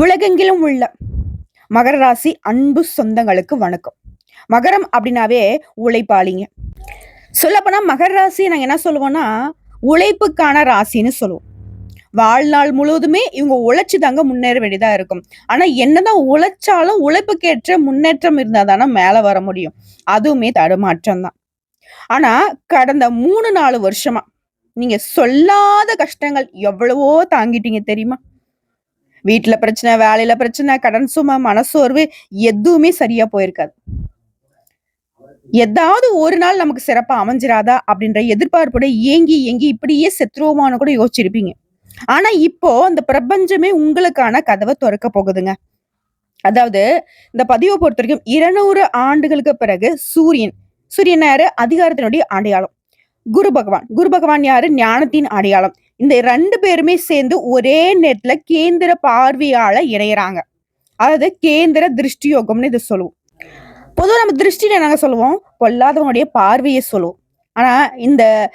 உலகெங்கிலும் உள்ள மகர ராசி அன்பு சொந்தங்களுக்கு வணக்கம். மகரம் அப்படின்னாவே உழைப்பாளிங்க. சொல்லப்போனா மகர ராசி நாங்கள் என்ன சொல்லுவோம்னா உழைப்புக்கான ராசின்னு சொல்லுவோம். வாழ்நாள் முழுவதுமே இவங்க உழைச்சி தாங்க முன்னேற வேண்டியதாக இருக்கும். ஆனால் என்னதான் உழைச்சாலும் உழைப்புக்கேற்ற முன்னேற்றம் இருந்தால் தானே மேலே வர முடியும். அதுவுமே தடுமாற்றம் தான் ஆனால் கடந்த மூணு நாலு வருஷமா நீங்கள் சொல்லாத கஷ்டங்கள் எவ்வளவோ தாங்கிட்டீங்க தெரியுமா? வீட்டுல பிரச்சனை வேலையில பிரச்சனை கடன் சுமை மனசோர்வு எதுவுமே சரியா போயிருக்காது. எதாவது ஒரு நாள் நமக்கு சிறப்பா அமைஞ்சிராதா அப்படின்ற எதிர்பார்ப்போட ஏங்கி ஏங்கி இப்படியே செத்துருவோமான்னு கூட யோசிச்சிருப்பீங்க. ஆனா இப்போ அந்த பிரபஞ்சமே உங்களுக்கான கதவை திறக்க போகுதுங்க. அதாவது இந்த பதிவை பொறுத்த வரைக்கும் இருநூறு ஆண்டுகளுக்கு பிறகு சூரியன் சூரியனாரு அதிகாரத்தினுடைய அடையாளம். குரு பகவான். குரு பகவான் யாரு? ஞானத்தின் அடையாளம். இந்த ரெண்டு பேருமே சேர்ந்து ஒரே நேரத்துல கேந்திர பார்வையால இணையறாங்க. அதாவது கேந்திர திருஷ்டி யோகம்னு இதை சொல்லுவோம். பொதுவாக நம்ம திருஷ்டின்னு என்னங்க சொல்லுவோம்? பொல்லாதவனுடைய பார்வையை சொல்லுவோம். ஆனா இந்த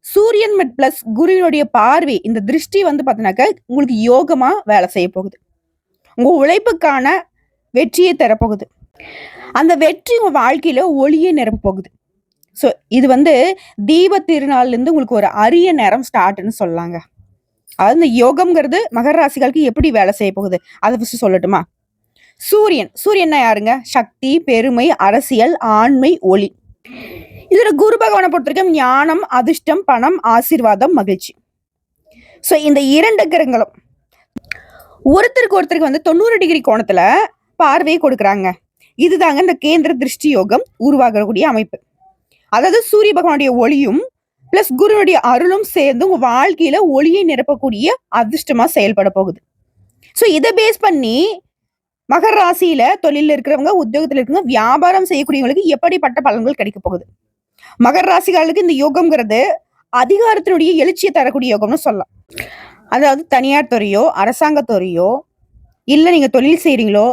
சூரியன் பிளஸ் குருவினுடைய பார்வை இந்த திருஷ்டி வந்து பார்த்தீங்கன்னாக்க உங்களுக்கு யோகமா வேலை செய்ய போகுது. உங்க உழைப்புக்கான வெற்றியை தரப்போகுது. அந்த வெற்றி உங்க வாழ்க்கையில ஒளியை நிரம்ப போகுது. ஸோ இது வந்து தீப திருநாள்லேருந்து உங்களுக்கு ஒரு அரிய நேரம் ஸ்டார்ட்னு சொல்லலாங்க அதாவது இந்த யோகம்ங்கிறது மகர ராசிகளுக்கு எப்படி வேலை செய்ய போகுது? அதை ஃபஸ்ட்டு சொல்லட்டுமா? சூரியன். சூரியன்னா யாருங்க? சக்தி பெருமை அரசியல் ஆண்மை ஒளி. இதோட குரு பகவானை பொறுத்த வரைக்கும் ஞானம் அதிர்ஷ்டம் பணம் ஆசீர்வாதம் மகிழ்ச்சி. ஸோ இந்த இரண்டு கிரகங்களும் ஒருத்தருக்கு ஒருத்தருக்கு வந்து தொண்ணூறு டிகிரி கோணத்துல பார்வையை கொடுக்குறாங்க. இதுதாங்க இந்த கேந்திர திருஷ்டி யோகம் உருவாகக்கூடிய அமைப்பு. அதாவது சூரிய பகவானுடைய ஒளியும் பிளஸ் குருனுடைய அருளும் சேர்ந்து உங்க வாழ்க்கையில ஒளியை நிரப்பக்கூடிய அதிர்ஷ்டமா செயல்பட போகுது. ஸோ இதை பேஸ் பண்ணி மகர ராசியில தொழில இருக்கிறவங்க உத்தியோகத்தில் இருக்கிறவங்க வியாபாரம் செய்யக்கூடியவங்களுக்கு எப்படிப்பட்ட பலன்கள் கிடைக்க போகுது? மகர ராசிகளுக்கு இந்த யோகம்ங்கிறது அதிகாரத்தினுடைய எழுச்சியை தரக்கூடிய யோகம்னு சொல்லலாம். அதாவது தனியார் துறையோ அரசாங்க துறையோ இல்ல நீங்க தொழில் செய்கிறீங்களோ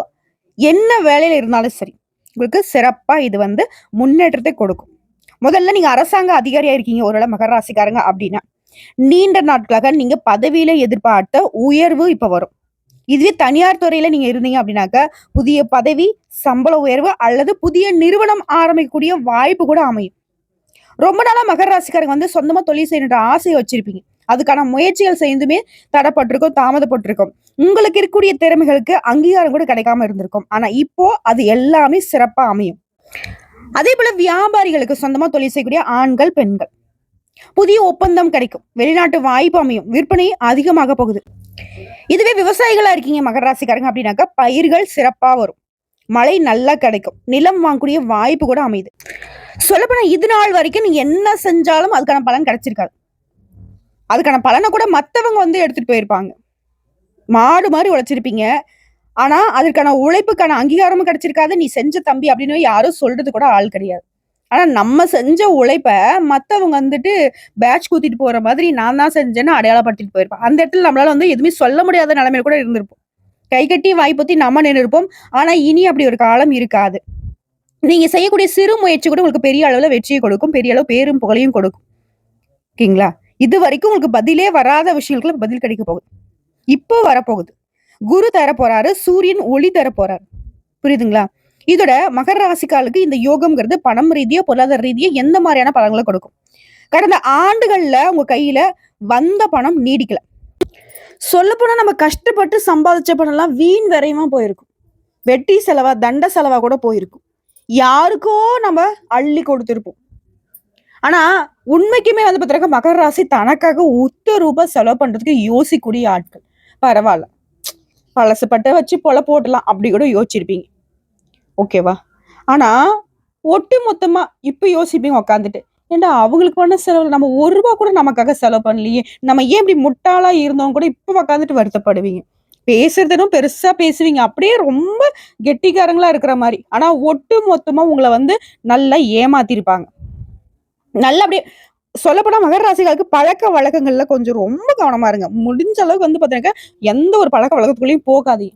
என்ன வேலையில இருந்தாலும் சரி உங்களுக்கு சிறப்பாக இது வந்து முன்னேற்றத்தை கொடுக்கும். முதல்ல நீங்க அரசாங்க அதிகாரியா இருக்கீங்க ஒருவேளை மகர ராசிக்காரங்க அப்படின்னா. நீண்ட நாட்களாக நீங்க பதவியில எதிர்பார்த்த உயர்வு இப்ப வரும். இதுவே தனியார் துறையில நீங்க இருந்தீங்க அப்படின்னாக்க புதிய பதவி சம்பள உயர்வு அல்லது புதிய நிறுவனம் ஆரம்பிக்கக்கூடிய வாய்ப்பு கூட அமையும். ரொம்ப நாளா மகர ராசிக்காரங்க வந்து சொந்தமா தொழில் செய்யணுன்ற ஆசையை வச்சிருப்பீங்க. அதுக்கான முயற்சிகள் செய்துமே தடப்பட்டிருக்கும் தாமதப்பட்டிருக்கும். உங்களுக்கு இருக்கக்கூடிய திறமைகளுக்கு அங்கீகாரம் கூட கிடைக்காம இருந்திருக்கும். ஆனா இப்போ அது எல்லாமே சிறப்பா அமையும். அதே போல வியாபாரிகளுக்கு சொந்தமா தொழில் செய்யக்கூடிய ஆண்கள் பெண்கள். புதிய ஒப்பந்தம் கிடைக்கும். வெளிநாட்டு வாய்ப்பு அமையும். விற்பனை அதிகமாக போகுது. இதுவே விவசாயிகளா இருக்கீங்க மகர ராசிக்காரங்க அப்படின்னாக்கா பயிர்கள் சிறப்பா வரும். மழை நல்லா கிடைக்கும். நிலம் வாங்கக்கூடிய வாய்ப்பு கூட அமையுது. சொல்லப்போனா இது நாள் வரைக்கும் நீங்க என்ன செஞ்சாலும் அதுக்கான பலன் கிடைச்சிருக்காது. அதுக்கான பலனை கூட மற்றவங்க வந்து எடுத்துட்டு போயிருப்பாங்க. மாடு மாதிரி உழைச்சிருப்பீங்க. ஆனா அதற்கான உழைப்புக்கான அங்கீகாரமும் கிடைச்சிருக்காது. நீ செஞ்ச தம்பி அப்படின்னு யாரும் சொல்றது கூட ஆள் கிடையாது. ஆனா நம்ம செஞ்ச உழைப்ப மத்தவங்க வந்துட்டு பேட்ச் கூத்திட்டு போற மாதிரி நான் தான் செஞ்சேன்னு அடையாளப்படுத்திட்டு போயிருப்பேன் அந்த இடத்துல நம்மளால வந்து எதுவுமே சொல்ல முடியாத நிலைமையில கூட இருந்திருப்போம். கை கட்டி வாய்ப்புத்தி நம்ம நின்று இருப்போம் ஆனா இனி அப்படி ஒரு காலம் இருக்காது. நீங்க செய்யக்கூடிய சிறு முயற்சி கூட உங்களுக்கு பெரிய அளவுல வெற்றியை கொடுக்கும். பெரிய அளவு பேரும் புகழையும் கொடுக்கும். ஓகேங்களா? இது வரைக்கும் உங்களுக்கு பதிலே வராத விஷயங்களுக்கு பதில் கிடைக்க போகுது. இப்போ வரப்போகுது. குரு தர போறாரு சூரியன் ஒளி தர போறாரு. புரியுதுங்களா? இதோட மகர ராசிக்காலுக்கு இந்த யோகம்ங்கிறது பணம் ரீதியா பொருளாதார ரீதியா எந்த மாதிரியான பலன்களை கொடுக்கும்? கடந்த ஆண்டுகள்ல உங்க கையில வந்த பணம் நீடிக்கல. சொல்ல போனா நம்ம கஷ்டப்பட்டு சம்பாதிச்ச பணம் எல்லாம் வீண் விரையமா போயிருக்கும். வெட்டி செலவா தண்ட செலவா கூட போயிருக்கும். யாருக்கோ நம்ம அள்ளி கொடுத்துருப்போம். ஆனா உண்மைக்குமே வந்து பார்த்தீங்கன்னா மகர ராசி தனக்காக உத்த ரூபாய் செலவு பண்றதுக்கு யோசிக்கூடிய ஆட்கள். பரவாயில்ல. பழசுப்பட்ட வச்சு பொல போட்டலாம். அப்படி கூட யோசிச்சிருப்பீங்க. ஓகேவா? ஆனா ஒட்டு மொத்தமா இப்ப யோசிப்பீங்க உக்காந்துட்டு. ஏண்டா அவங்களுக்கு பண்ண செலவு நம்ம ஒரு ரூபா கூட நமக்காக செலவு பண்ணலையே. நம்ம ஏன் இப்படி முட்டாளா இருந்தோம் கூட இப்ப உக்காந்துட்டு வருத்தப்படுவீங்க. பேசுறதும் பெருசா பேசுவீங்க. அப்படியே ரொம்ப கெட்டிக்காரங்களா இருக்கிற மாதிரி. ஆனா ஒட்டு மொத்தமா உங்களை வந்து நல்லா ஏமாத்திருப்பாங்க. நல்லா அப்படியே சொல்லப்போனால் மகர ராசிகளுக்கு பழக்க வழக்கங்கள்ல கொஞ்சம் ரொம்ப கவனமா இருங்க. முடிஞ்ச அளவுக்கு வந்து பாத்தீங்கன்னா எந்த ஒரு பழக்க வழக்கத்துக்குள்ளேயும் போகாதீங்க.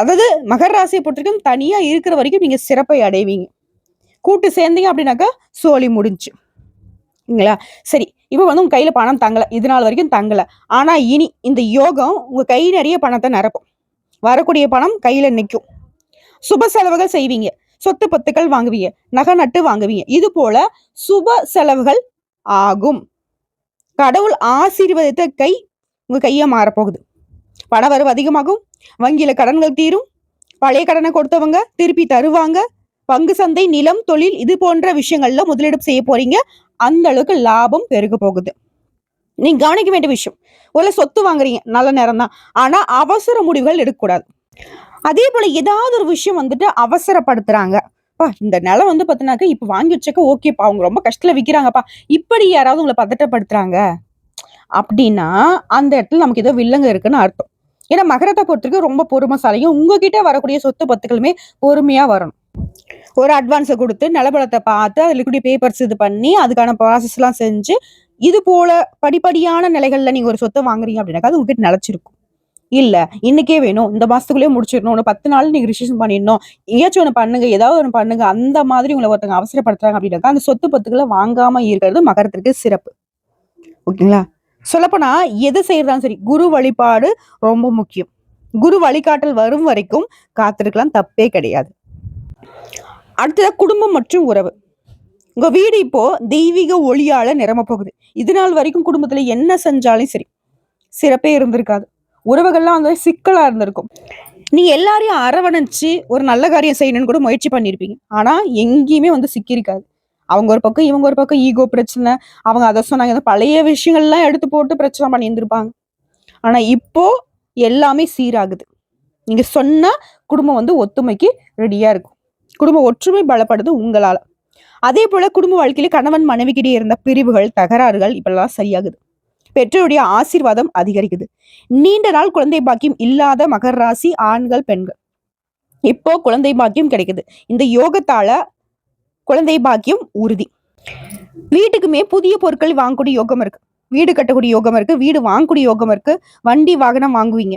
அதாவது மகர ராசியை பொறுத்தவரைக்கும் தனியா இருக்கிற வரைக்கும் நீங்க சிறப்பை அடைவீங்க. கூட்டு சேர்ந்தீங்க அப்படின்னாக்கா சோழி முடிஞ்சு. இல்லைங்களா சரி இப்போ வந்து உங்க கையில பணம் தங்கலை. இது நாள் வரைக்கும் தங்கல. ஆனா இனி இந்த யோகம் உங்க கை நிறைய பணத்தை நிரப்பும். வரக்கூடிய பணம் கையில நிற்கும் சுப செலவுகள் செய்வீங்க. சொத்து பத்துக்கள் வாங்குவீங்க நகை நட்டு வாங்குவீங்க. இது போல சுப செலவுகள் ஆகும். கடவுள் ஆசீர்வதித்த கை உங்க கையை மாறப்போகுது. பண வரவு அதிகமாகும் வங்கியில கடன்கள் தீரும் பழைய கடனை கொடுத்தவங்க திருப்பி தருவாங்க பங்கு சந்தை நிலம் தொழில் இது போன்ற விஷயங்கள்ல முதலீடு செய்ய போறீங்க. அந்த அளவுக்கு லாபம் பெருக போகுது. நீங்க கவனிக்க வேண்டிய விஷயம் ஒரு சொத்து வாங்குறீங்க நல்ல நேரம் தான் ஆனா அவசர முடிவுகள் எடுக்கக்கூடாது. அதே போல ஏதாவது ஒரு விஷயம் வந்துட்டு அவசரப்படுத்துறாங்க. பா இந்த நிலம் வந்து பார்த்தினாக்கா இப்போ வாங்கி வச்சக்க ஓகேப்பா அவங்க ரொம்ப கஷ்டத்தில் விற்கிறாங்கப்பா இப்படி யாராவது உங்களை பதட்டப்படுத்துறாங்க? அப்படின்னா அந்த இடத்துல நமக்கு ஏதோ வில்லங்க இருக்குன்னு அர்த்தம். ஏன்னா மகரத்தை பொறுத்தவரைக்கும் ரொம்ப பொறுமைசாலையும் உங்ககிட்ட வரக்கூடிய சொத்து பத்துக்களுமே பொறுமையாக வரணும். ஒரு அட்வான்ஸை கொடுத்து நிலபலத்தை பார்த்து அதில் கூடிய பேப்பர்ஸ் இது பண்ணி அதுக்கான ப்ராசஸ்லாம் செஞ்சு இது போல படிப்படியான நிலைகளில் நீங்கள் ஒரு சொத்தை வாங்குறீங்க அப்படின்னாக்கா அது உங்ககிட்ட நிலைச்சிருக்கும். இல்ல இன்னைக்கே வேணும். இந்த மாசத்துக்குள்ளேயே முடிச்சிடணும். ஒன்று பத்து நாள் நீங்க ரிஜிஸ்ட்ரேஷன் பண்ணிடணும். ஏதாச்சும் ஒன்று பண்ணுங்க ஏதாவது ஒன்று பண்ணுங்க. அந்த மாதிரி உங்களை ஒருத்தங்க அவசரப்படுத்துறாங்க அப்படின்னாக்கா அந்த சொத்து பத்துக்களை வாங்காம இருக்கிறது மகரத்திற்கு சிறப்பு. ஓகேங்களா? சொல்லப்போனா எது செய்யறதாலும் சரி குரு வழிபாடு ரொம்ப முக்கியம். குரு வழிகாட்டல் வரும் வரைக்கும் காத்திருக்கலாம். தப்பே கிடையாது. அடுத்தது குடும்பம் மற்றும் உறவு. உங்க வீடு இப்போ தெய்வீக ஒளியால நிரம்ப போகுது. இது நாள் வரைக்கும் குடும்பத்துல என்ன செஞ்சாலும் சரி சிறப்பே இருந்திருக்காது. உறவுகள்லாம் வந்து சிக்கலாக இருந்திருக்கும். நீங்கள் எல்லாரையும் அரவணைச்சு ஒரு நல்ல காரியம் செய்யணும்னு கூட முயற்சி பண்ணியிருப்பீங்க ஆனால் எங்கேயுமே வந்து சிக்கியிருக்காது. அவங்க ஒரு பக்கம் இவங்க ஒரு பக்கம் ஈகோ பிரச்சனை. அவங்க அதை சொன்னாங்க இந்த பழைய விஷயங்கள்லாம் எடுத்து போட்டு பிரச்சனை பண்ணியிருந்திருப்பாங்க. ஆனால் இப்போ எல்லாமே சீராகுது. நீங்கள் சொன்னால் குடும்பம் வந்து ஒத்துமைக்கு ரெடியாக இருக்கும். குடும்ப ஒற்றுமை பலப்படுது உங்களால். அதே போல குடும்ப வாழ்க்கையில கணவன் மனைவிக்கிட்டே இருந்த பிரிவுகள் தகராறுகள் இப்பெல்லாம் சரியாகுது. பெற்றோருடைய ஆசீர்வாதம் அதிகரிக்குது. நீண்ட நாள் குழந்தை பாக்கியம் இல்லாத மகர் ராசி ஆண்கள் பெண்கள். இப்போ குழந்தை பாக்கியம் கிடைக்குது. இந்த யோகத்தால குழந்தை பாக்கியம் உறுதி. வீட்டுக்குமே புதிய பொருட்கள் வாங்கக்கூடிய யோகம் இருக்கு. வீடு கட்டக்கூடிய யோகம் இருக்கு. வீடு வாங்கக்கூடிய யோகம் இருக்கு. வண்டி வாகனம் வாங்குவீங்க.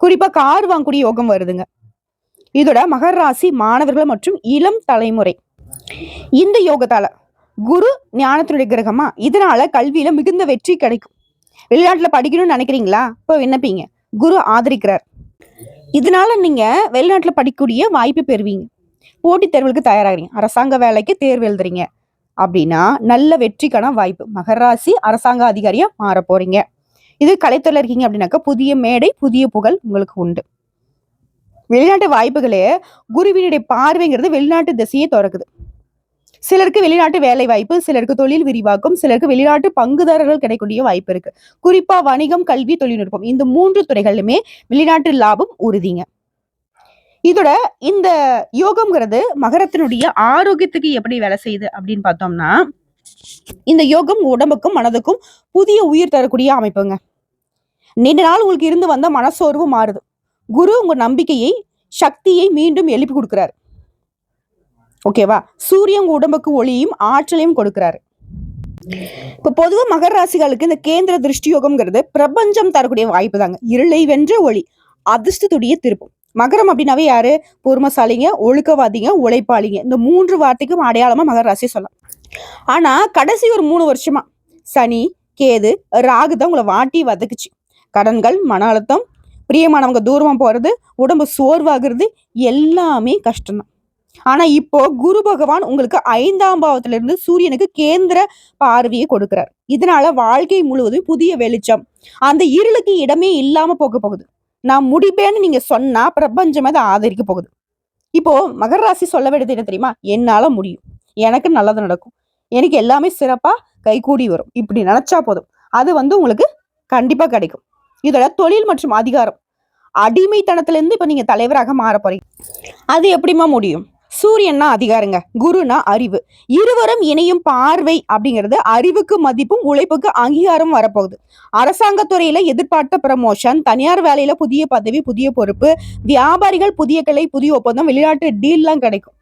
குறிப்பா கார் வாங்கக்கூடிய யோகம் வருதுங்க. இதோட மகர் ராசி மாணவர்கள் மற்றும் இளம் தலைமுறை. இந்த யோகத்தால குரு ஞானத்தினுடைய கிரகமா இதனால கல்வியில மிகுந்த வெற்றி கிடைக்கும். வெளிநாட்டில் படிக்கணும்னு நினைக்கிறீங்களா? இப்போ விண்ணப்பிங்க. குரு ஆதரிக்கிறார். இதனால நீங்கள் வெளிநாட்டில் படிக்கக்கூடிய வாய்ப்பு பெறுவீங்க. போட்டித் தேர்வுகளுக்கு தயாராகிறீங்க. அரசாங்க வேலைக்கு தேர்வு எழுதுறீங்க. அப்படின்னா நல்ல வெற்றிக்கான வாய்ப்பு. மகராசி அரசாங்க அதிகாரியாக மாற போறீங்க. இது கலைத்துறையில் இருக்கீங்க அப்படின்னாக்கா புதிய மேடை புதிய புகழ் உங்களுக்கு உண்டு. வெளிநாட்டு வாய்ப்புகளே குருவினுடைய பார்வைங்கிறது வெளிநாட்டு திசையை திறக்குது. சிலருக்கு வெளிநாட்டு வேலை வாய்ப்பு சிலருக்கு தொழில் விரிவாக்கம் சிலருக்கு வெளிநாட்டு பங்குதாரர்கள் கிடைக்கக்கூடிய வாய்ப்பு இருக்கு. குறிப்பா வணிகம் கல்வி தொழில்நுட்பம் இந்த மூன்று துறைகளிலுமே வெளிநாட்டு லாபம் உறுதிங்க. இதோட இந்த யோகம்ங்கிறது மகரத்தினுடைய ஆரோக்கியத்துக்கு எப்படி வேலை செய்யுது அப்படின்னு பார்த்தோம்னா இந்த யோகம் உடம்புக்கும் மனதுக்கும் புதிய உயிர் தரக்கூடிய அமைப்புங்க. நீண்ட நாள் உங்களுக்கு இருந்து வந்த மனசோர்வு மாறுது. குரு உங்க நம்பிக்கையை சக்தியை மீண்டும் எழுப்பி கொடுக்குறாரு. ஓகேவா சூரியன் உங்க உடம்புக்கு ஒளியும் ஆற்றலையும் கொடுக்குறாரு. இப்போ பொதுவாக மகர ராசிகளுக்கு இந்த கேந்திர திருஷ்டி யோகம்ங்கிறது பிரபஞ்சம் தரக்கூடிய வாய்ப்பு தாங்க. இருளை வென்ற ஒளி அதிர்ஷ்டத்துடைய திருப்பம். மகரம் அப்படின்னாவே யாரு? பொறுமசாலிங்க ஒழுக்கவாதிங்க உழைப்பாளிங்க. இந்த மூன்று வார்த்தைக்கும் அடையாளமா மகர ராசியை சொல்லலாம். ஆனா கடைசி ஒரு மூணு வருஷமா சனி கேது ராகு தான் உங்களை வாட்டி வதக்குச்சு. கடன்கள் மன அழுத்தம் பிரியமானவங்க தூரமா போறது உடம்பு சோர்வாகிறது எல்லாமே கஷ்டம்தான். ஆனா இப்போ குரு பகவான் உங்களுக்கு ஐந்தாம் பாவத்துல இருந்து சூரியனுக்கு கேந்திர பார்வையை கொடுக்கிறார். இதனால வாழ்க்கை முழுவதும் புதிய வெளிச்சம். அந்த இருளுக்கு இடமே இல்லாம போக போகுது. நான் முடிப்பேன்னு நீங்க சொன்னா பிரபஞ்சம் அதை ஆதரிக்க போகுது. இப்போ மகர ராசி சொல்ல வேண்டியது என்ன தெரியுமா? என்னால முடியும். எனக்கு நல்லது நடக்கும். எனக்கு எல்லாமே சிறப்பா கைகூடி வரும். இப்படி நினைச்சா போதும். அது வந்து உங்களுக்கு கண்டிப்பா கிடைக்கும். இதோட தொழில் மற்றும் அதிகாரம். அடிமைத்தனத்துல இப்போ இப்ப நீங்க தலைவராக மாற போறீங்க. அது எப்படிமா முடியும்? சூரியன்னா அதிகாரங்க குருனா அறிவு. இருவரும் இணையும் பார்வை அப்படிங்கிறது அறிவுக்கு மதிப்பும் உழைப்புக்கு அங்கீகாரம் வரப்போகுது. அரசாங்க துறையில எதிர்பார்த்த ப்ரமோஷன் தனியார் வேலையில புதிய பதவி புதிய பொறுப்பு வியாபாரிகள் புதிய கிளை புதிய ஒப்பந்தம் வெளிநாட்டு டீல்லாம் கிடைக்கும்.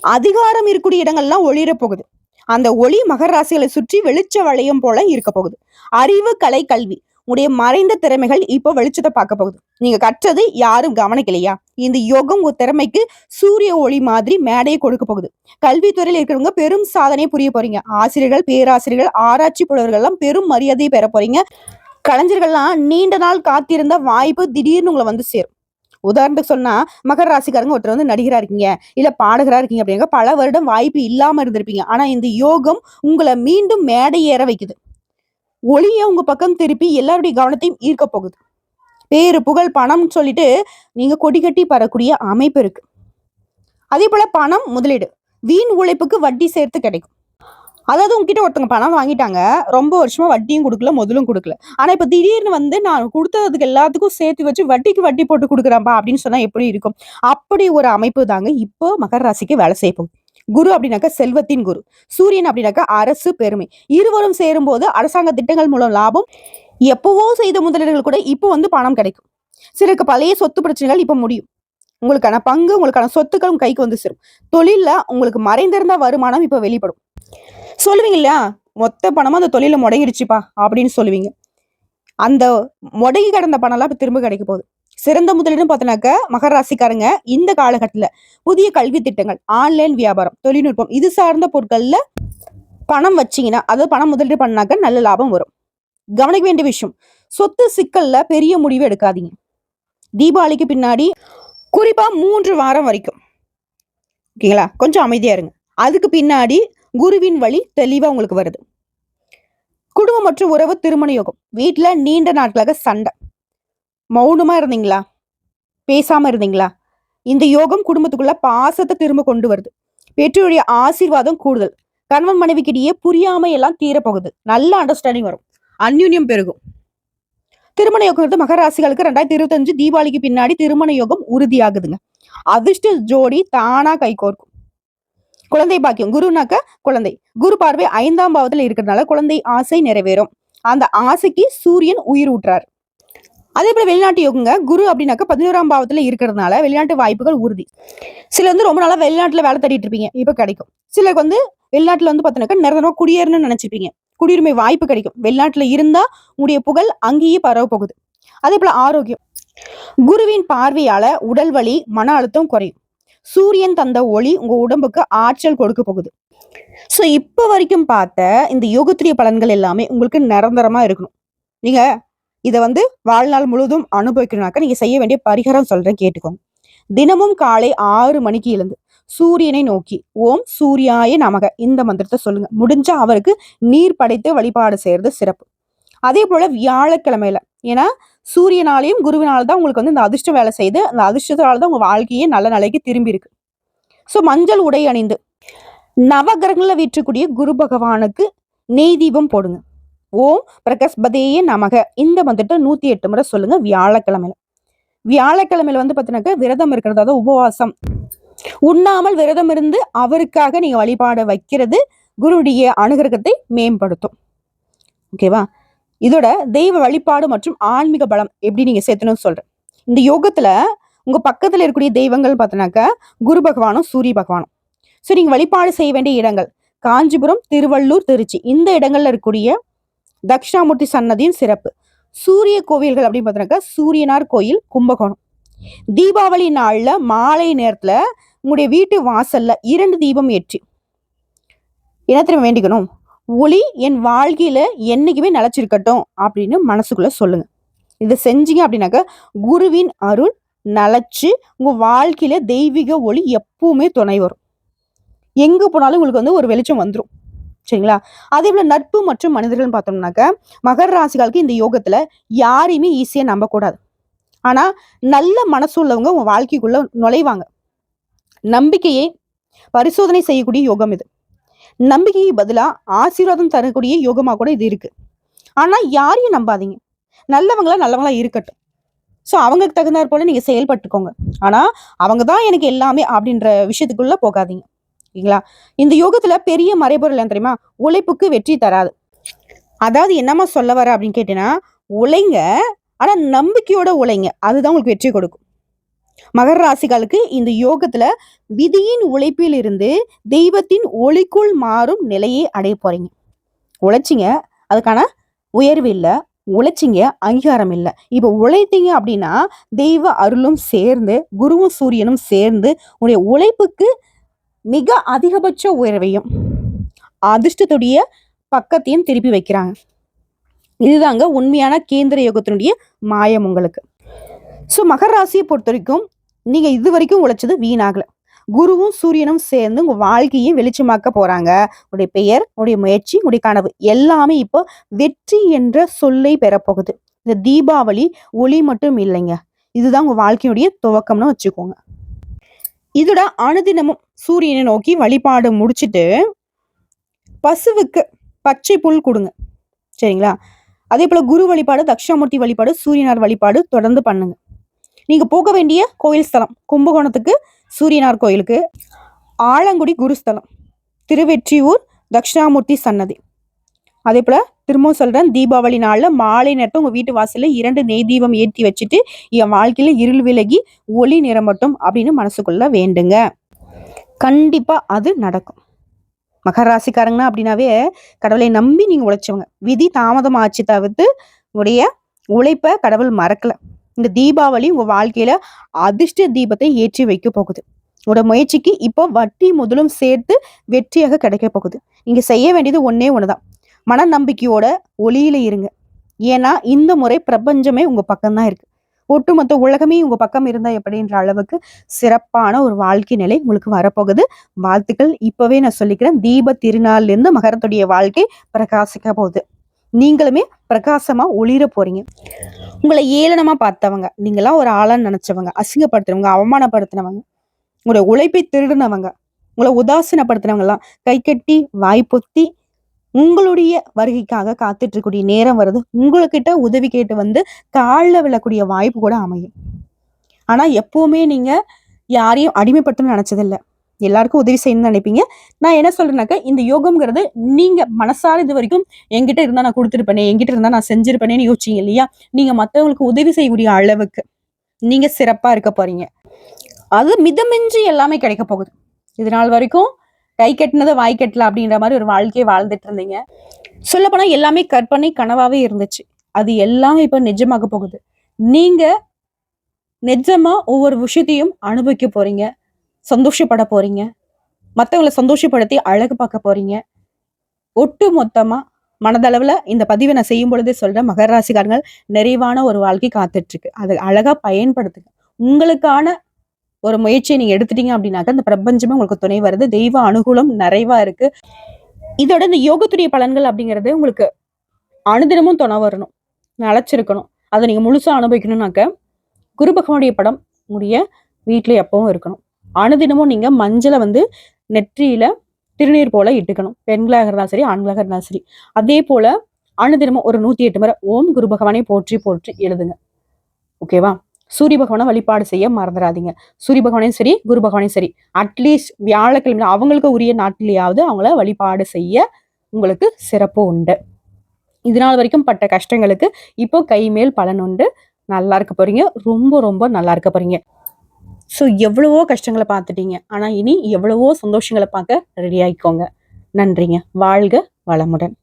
அதிகாரம் இருக்கக்கூடிய இடங்கள்லாம் ஒளிர போகுது. அந்த ஒளி மகராசிகளை சுற்றி வெளிச்ச வளையம் போல இருக்க போகுது. அறிவு கலை கல்வி. உடைய மறைந்த திறமைகள் இப்போ வெளிச்சத்தை பார்க்க போகுது. நீங்க கற்றது யாரும் கவனிக்கலையா? இந்த யோகம் உங்க திறமைக்கு சூரிய ஒளி மாதிரி மேடையை கொடுக்க போகுது. கல்வித்துறையில் இருக்கிறவங்க பெரும் சாதனையை புரிய போறீங்க. ஆசிரியர்கள் பேராசிரியர்கள் ஆராய்ச்சி புலவர்கள் எல்லாம் பெரும் மரியாதையை பெற போறீங்க. கலைஞர்கள்லாம் நீண்ட நாள் காத்திருந்த வாய்ப்பு திடீர்னு உங்களை வந்து சேரும். உதாரணத்துக்கு சொன்னா மகர ராசிக்காரங்க ஒருத்தர் வந்து நடிகரா இருக்கீங்க இல்ல பாடகரா இருக்கீங்க அப்படிங்க பல வருடம் வாய்ப்பு இல்லாம இருந்திருப்பீங்க. ஆனா இந்த யோகம் உங்களை மீண்டும் மேடை ஏற வைக்குது. ஒளியை உங்க பக்கம் திருப்பி எல்லாருடைய கவனத்தையும் ஈர்க்க போகுது. பேரு புகழ் பணம்னு சொல்லிட்டு நீங்க கொடி கட்டி பரக்கூடிய அமைப்பு இருக்கு. அதே போல பணம் முதலீடு. வீண் உழைப்புக்கு வட்டி சேர்த்து கிடைக்கும். அதாவது உங்ககிட்ட ஒருத்தவங்க பணம் வாங்கிட்டாங்க ரொம்ப வருஷமா வட்டியும் கொடுக்கல முதலும் கொடுக்கல. ஆனா இப்ப திடீர்னு வந்து நான் கொடுத்ததுக்கு எல்லாத்துக்கும் சேர்த்து வச்சு வட்டிக்கு வட்டி போட்டு கொடுக்குறேன்ப்பா அப்படின்னு சொன்னா எப்படி இருக்கும்? அப்படி ஒரு அமைப்பு தாங்க இப்போ மகர ராசிக்கு வேலை செய்ய போகுது. குரு அப்படின்னாக்கா செல்வத்தின் குரு. சூரியன் அப்படின்னாக்கா அரசு பெருமை. இருவரும் சேரும்போது அரசாங்க திட்டங்கள் மூலம் லாபம். எப்பவோ செய்த முதலீடுகள் கூட இப்போ வந்து பணம் கிடைக்கும். சிலருக்கு பழைய சொத்து பிரச்சனைகள் இப்போ முடியும். உங்களுக்கான பங்கு உங்களுக்கான சொத்துக்கள் உங்க கைக்கு வந்து சேரும். தொழிலில் உங்களுக்கு மறைந்திருந்த வருமானம் இப்போ வெளிப்படும். சொல்லுவீங்க இல்லையா? மொத்த பணமும் அந்த தொழிலில் முடங்கிடுச்சுப்பா அப்படின்னு சொல்லுவீங்க. அந்த முடங்கி கிடந்த பணம்லாம் இப்போ திரும்ப கிடைக்க போகுது. சிறந்த முதலீடுன்னு பார்த்தோன்னாக்க மகராசிக்காரங்க இந்த காலகட்டத்தில் புதிய கல்வி திட்டங்கள் ஆன்லைன் வியாபாரம் தொழில்நுட்பம் இது சார்ந்த பொருட்களில் பணம் வச்சீங்கன்னா அதாவது பணம் முதலீடு பண்ணாக்க நல்ல லாபம் வரும். கவனிக்க வேண்டிய விஷயம் சொத்து சிக்கல்ல பெரிய முடிவு எடுக்காதீங்க. தீபாவளிக்கு பின்னாடி குறிப்பா மூன்று வாரம் வரைக்கும். ஓகேங்களா? கொஞ்சம் அமைதியா இருங்க. அதுக்கு பின்னாடி குருவின் வழி தெளிவா உங்களுக்கு வருது. குடும்பம் மற்றும் உறவு திருமண யோகம். வீட்டில் நீண்ட நாட்களாக சண்டை. மௌனமா இருந்தீங்களா? பேசாம இருந்தீங்களா? இந்த யோகம் குடும்பத்துக்குள்ள பாசத்தை திரும்ப கொண்டு வருது. பெற்றோருடைய ஆசீர்வாதம் கூடுதல். கணவன் மனைவிக்கிடையே புரியாமை எல்லாம் தீரப்போகுது. நல்ல அண்டர்ஸ்டாண்டிங் வரும். அந்யுன்யம் பெருகும். திருமண யோகம் வந்து மகராசிகளுக்கு ரெண்டாயிரத்தி இருபத்தஞ்சு தீபாவளிக்கு பின்னாடி திருமண யோகம் உறுதியாகுதுங்க. அதிர்ஷ்ட ஜோடி தானா கைகோர்க்கும் குழந்தை பாக்கியம். குருனாக்க குழந்தை. குரு பார்வை ஐந்தாம் பாவத்துல இருக்கிறதுனால குழந்தை ஆசை நிறைவேறும். அந்த ஆசைக்கு சூரியன் உயிர் ஊற்றார் அதே போல வெளிநாட்டு யோகங்க குரு அப்படின்னாக்க பதினோராம் பாவத்துல இருக்கிறதுனால வெளிநாட்டு வாய்ப்புகள் உறுதி. சில வந்து ரொம்ப நாளா வெளிநாட்டுல வேலை தேடிட்டு இருப்பீங்க இப்ப கிடைக்கும். சிலருக்கு வந்து வெளிநாட்டுல வந்து பார்த்தீங்கன்னாக்கா நிரந்தரமா குடியேறணும்னு நினைச்சிருப்பீங்க. குடியுரிமை வாய்ப்பு கிடைக்கும். வெளிநாட்டுல இருந்தா உங்களுடைய புகழ் அங்கேயே பரவ போகுது. அதே போல ஆரோக்கியம். குருவின் பார்வையால உடல் வலி மன அழுத்தம் குறையும். சூரியன் தந்த ஒளி உங்க உடம்புக்கு ஆற்றல் கொடுக்க போகுது. ஸோ இப்போ வரைக்கும் பார்த்த இந்த யோகத்துடைய பலன்கள் எல்லாமே உங்களுக்கு நிரந்தரமா இருக்கணும். நீங்க இதை வந்து வாழ்நாள் முழுதும் அனுபவிக்கணும்னாக்கா நீங்க செய்ய வேண்டிய பரிகாரம் சொல்றேன் கேட்டுக்கோங்க. தினமும் காலை ஆறு மணிக்கு எழுந்து சூரியனை நோக்கி ஓம் சூர்யாய நமக. இந்த மந்திரத்தை சொல்லுங்க. முடிஞ்சா அவருக்கு நீர் படைத்து வழிபாடு செய்யறது சிறப்பு. அதே போல வியாழக்கிழமையில ஏன்னா சூரியனாலையும் குருவினால தான் உங்களுக்கு வந்து இந்த அதிர்ஷ்டம் வேலை செய்து அந்த அதிர்ஷ்டத்தால தான் உங்க வாழ்க்கையே நல்ல நிலைக்கு திரும்பி இருக்கு. ஸோ மஞ்சள் உடை அணிந்து நவகிரகங்களில் வீற்றக்கூடிய குரு பகவானுக்கு நெய் தீபம் போடுங்க. ஓம் பிரகஸ்பதேயே நமக. இந்த வந்துட்டு நூத்தி எட்டு முறை சொல்லுங்க வியாழக்கிழமையில. வியாழக்கிழமையில வந்து பார்த்தீங்கன்னாக்க விரதம் இருக்கிறது அதாவது உபவாசம். உண்ணாமல் விரதம் இருந்து அவருக்காக நீங்க வழிபாடு வைக்கிறது குருடைய அனுகிரகத்தை மேம்படுத்தும். ஓகேவா இதோட தெய்வ வழிபாடு மற்றும் ஆன்மீக பலம் எப்படி நீங்க சேர்த்தணும்னு சொல்றேன். இந்த யோகத்துல உங்க பக்கத்துல இருக்கக்கூடிய தெய்வங்கள் பார்த்தோன்னாக்க குரு பகவானும் சூரிய பகவானும். ஸோ நீங்க வழிபாடு செய்ய வேண்டிய இடங்கள் காஞ்சிபுரம் திருவள்ளூர் திருச்சி. இந்த இடங்கள்ல இருக்கக்கூடிய தட்சிணாமூர்த்தி சன்னதியும் சிறப்பு. சூரிய கோவில்கள் அப்படின்னு பார்த்தோன்னாக்கா சூரியனார் கோயில் கும்பகோணம். தீபாவளி நாளில் மாலை நேரத்தில் உங்களுடைய வீட்டு வாசல்ல இரண்டு தீபம் ஏற்றி. என்னத்தையும் வேண்டிக்கணும்? ஒளி என் வாழ்க்கையில என்னைக்குமே நிலச்சிருக்கட்டும் அப்படின்னு மனசுக்குள்ள சொல்லுங்க. இதை செஞ்சீங்க அப்படின்னாக்க குருவின் அருள் நிலைச்சு உங்க வாழ்க்கையில தெய்வீக ஒளி எப்பவுமே துணை வரும். எங்க போனாலும் உங்களுக்கு வந்து ஒரு வெளிச்சம் வந்துடும் சரிங்களா? அதே போல நட்பு மற்றும் மனிதர்கள் பார்த்தோம்னாக்க மகர ராசிகளுக்கு இந்த யோகத்துல யாரையுமே ஈஸியா நம்பக்கூடாது. ஆனா நல்ல மனசு உள்ளவங்க உங்க வாழ்க்கைக்குள்ள நுழைவாங்க. நம்பிக்கையை பரிசோதனை செய்யக்கூடிய யோகம் இது. நம்பிக்கைக்கு பதிலா ஆசீர்வாதம் தரக்கூடிய யோகமா கூட இது இருக்கு. ஆனா யாரையும் நம்பாதீங்க. நல்லவங்களா நல்லவங்களா இருக்கட்டும். ஸோ அவங்களுக்கு தகுந்தாற் போல நீங்க செயல்பட்டுக்கோங்க. ஆனா அவங்க தான் எனக்கு எல்லாமே அப்படின்ற விஷயத்துக்குள்ள போகாதீங்க. ஓகேங்களா இந்த யோகத்துல பெரிய மறைபொருள் என்ன தெரியுமா? உழைப்புக்கு வெற்றி தராது. அதாவது என்னம்மா சொல்ல வர அப்படின்னு கேட்டீங்கன்னா உழைங்க ஆனா நம்பிக்கையோட உழைங்க. அதுதான் உங்களுக்கு வெற்றி கொடுக்கும். மகர ராசிகளுக்கு இந்த யோகத்துல விதியின் உழைப்பில் இருந்து தெய்வத்தின் ஒளிக்குள் மாறும் நிலையை அடைய போறீங்க. உழைச்சிங்க அதுக்கான உயர்வு இல்லை. உழைச்சிங்க அங்கீகாரம் இல்லை. இப்போ உழைத்தீங்க அப்படின்னா தெய்வ அருளும் சேர்ந்து குருவும் சூரியனும் சேர்ந்து உங்களுடைய உழைப்புக்கு மிக அதிகபட்ச உயர்வையும் அதிர்ஷ்டத்துடைய பக்கத்தையும் திருப்பி வைக்கிறாங்க. இதுதாங்க உண்மையான கேந்திர யோகத்தினுடைய மாயம் உங்களுக்கு. ஸோ மகர ராசியை பொறுத்த வரைக்கும் நீங்கள் இது வரைக்கும் உழைச்சது வீணாகலை. குருவும் சூரியனும் சேர்ந்து உங்கள் வாழ்க்கையை வெளிச்சமாக்க போகிறாங்க உடைய பெயர் உடைய முயற்சி உடைய கனவு எல்லாமே இப்போ வெற்றி என்ற சொல்லை பெறப்போகுது இந்த தீபாவளி ஒளி மட்டும் இல்லைங்க. இதுதான் உங்கள் வாழ்க்கையுடைய துவக்கம்னு வச்சுக்கோங்க. இதோட அனுதினமும் சூரியனை நோக்கி வழிபாடு முடிச்சிட்டு பசுவுக்கு பச்சை புல் கொடுங்க. சரிங்களா? அதே போல் குரு வழிபாடு தக்ஷாமூர்த்தி வழிபாடு சூரியனார் வழிபாடு தொடர்ந்து பண்ணுங்க. நீங்கள் போக வேண்டிய கோயில் ஸ்தலம் கும்பகோணத்துக்கு சூரியனார் கோயிலுக்கு ஆலங்குடி குருஸ்தலம் திருவெற்றியூர் தக்ஷணாமூர்த்தி சன்னதி. அதே போல திரும்பவும் சொல்றேன் தீபாவளி நாளில் மாலை நேரத்தை உங்க வீட்டு வாசல்ல இரண்டு நெய் தீபம் ஏற்றி வச்சுட்டு என் வாழ்க்கையில இருள் விலகி ஒளி நிறமட்டும் அப்படின்னு மனசுக்குள்ள வேண்டுங்க. கண்டிப்பா அது நடக்கும். மகர ராசிக்காரங்கன்னா அப்படின்னாவே கடவுளை நம்பி நீங்க உழைச்சவங்க. விதி தாமதமாச்சு தவிர்த்து உடைய உழைப்ப கடவுள் மறக்கல. இந்த தீபாவளி உங்க வாழ்க்கையில அதிர்ஷ்ட தீபத்தை ஏற்றி வைக்க போகுது. உங்களோட முயற்சிக்கு இப்போ வட்டி முதலும் சேர்த்து வெற்றியாக கிடைக்க போகுது. நீங்க செய்ய வேண்டியது ஒன்னே ஒண்ணுதான். தான் நம்பிக்கையோட ஒளியில இருங்க. ஏன்னா இந்த முறை பிரபஞ்சமே உங்க பக்கம்தான் இருக்கு. ஒட்டுமொத்த உலகமே உங்க பக்கம் இருந்தா எப்படின்ற அளவுக்கு சிறப்பான ஒரு வாழ்க்கை நிலை உங்களுக்கு வரப்போகுது. வாழ்த்துக்கள். இப்பவே நான் சொல்லிக்கிறேன் தீப திருநாள்ல இருந்து மகரத்துடைய வாழ்க்கை பிரகாசிக்க போகுது. நீங்களுமே பிரகாசமா ஒளிர போறீங்க. உங்களை ஏளனமா பார்த்தவங்க நீங்களாம் ஒரு ஆளான்னு நினைச்சவங்க அசிங்கப்படுத்துறவங்க அவமானப்படுத்தினவங்க உங்களோட உழைப்பை திருடினவங்க உங்களை உதாசீனப்படுத்தினவங்க எல்லாம் கை கட்டி வாய் பொத்தி உங்களுடைய வருகைக்காக காத்துட்டு இருக்கக்கூடிய நேரம் வருது உங்ககிட்ட உதவி கேட்டு வந்து காலில் விழக்கூடிய வாய்ப்பு கூட அமையும். ஆனா எப்பவுமே நீங்க யாரையும் அடிமைப்படுத்தணும்னு நினைச்சதில்ல. எல்லாருக்கும் உதவி செய்யணும்னு நினைப்பீங்க. நான் என்ன சொல்றேன்னாக்கா இந்த யோகம்ங்கிறது நீங்க மனசார இது வரைக்கும் என்கிட்ட இருந்தா நான் கொடுத்துருப்பேனே என்கிட்ட இருந்தா நான் செஞ்சிருப்பேனேன்னு யோசிச்சிங்க இல்லையா? நீங்க மற்றவங்களுக்கு உதவி செய்யக்கூடிய அளவுக்கு நீங்க சிறப்பா இருக்க போறீங்க. அது மிதமின்றி எல்லாமே கிடைக்க போகுது. இது நாள் வரைக்கும் கை கட்டினதை வாய் கட்டல அப்படின்ற மாதிரி ஒரு வாழ்க்கையை வாழ்ந்துட்டு இருந்தீங்க. சொல்லப்போனா எல்லாமே கற்பனை கனவாவே இருந்துச்சு. அது எல்லாமே இப்ப நிஜமாக போகுது. நீங்க நிஜமா ஒவ்வொரு விஷயத்தையும் அனுபவிக்க போறீங்க. சந்தோஷப்பட போறீங்க. மற்றவங்களை சந்தோஷப்படுத்தி அழகு பார்க்க போறீங்க. ஒட்டு மொத்தமா மனதளவுல இந்த பதிவை நான் செய்யும் பொழுதே சொல்றேன். மகர ராசிக்காரங்கள் நிறைவான ஒரு வாழ்க்கை காத்துட்டு இருக்கு. அதை அழகா பயன்படுத்துங்க. உங்களுக்கான ஒரு முயற்சியை நீங்க எடுத்துட்டீங்க அப்படின்னாக்க அந்த பிரபஞ்சமே உங்களுக்கு துணை வருது. தெய்வ அனுகூலம் நிறைவா இருக்கு. இதோட இந்த யோகத்துடைய பலன்கள் அப்படிங்கிறது உங்களுக்கு அனுதினமும் துணை வரணும். அழைச்சிருக்கணும் அதை நீங்க முழுசா அனுபவிக்கணும்னாக்க குரு பகவானுடைய படம் உங்களுடைய வீட்டுல எப்பவும் இருக்கணும். அனுதினமும் நீங்க மஞ்சளை வந்து நெற்றியில திருநீர் போல இட்டுக்கணும். பெண்களாக இருந்தாலும் சரி ஆண்களாக இருந்தாலும் சரி. அதே போல அனுதினமும் ஒரு நூத்தி எட்டு முறை ஓம் குரு பகவானை போற்றி போற்றி எழுதுங்க. ஓகேவா? சூரிய பகவானை வழிபாடு செய்ய மறந்துடாதீங்க. சூரிய பகவானையும் சரி குரு பகவானையும் சரி. அட்லீஸ்ட் வியாழக்கிழமை அவங்களுக்கு உரிய நாட்டிலேயாவது அவங்கள வழிபாடு செய்ய உங்களுக்கு சிறப்பு உண்டு. இதனால் வரைக்கும் பட்ட கஷ்டங்களுக்கு இப்போ கைமேல் பலன் உண்டு. நல்லா இருக்க போறீங்க. ரொம்ப ரொம்ப நல்லா இருக்க போறீங்க. ஸோ எவ்வளவோ கஷ்டங்களை பார்த்துட்டீங்க. ஆனால் இனி எவ்வளவோ சந்தோஷங்களை பார்க்க ரெடி ஆகிக்கோங்க நன்றிங்க. வாழ்க வளமுடன்.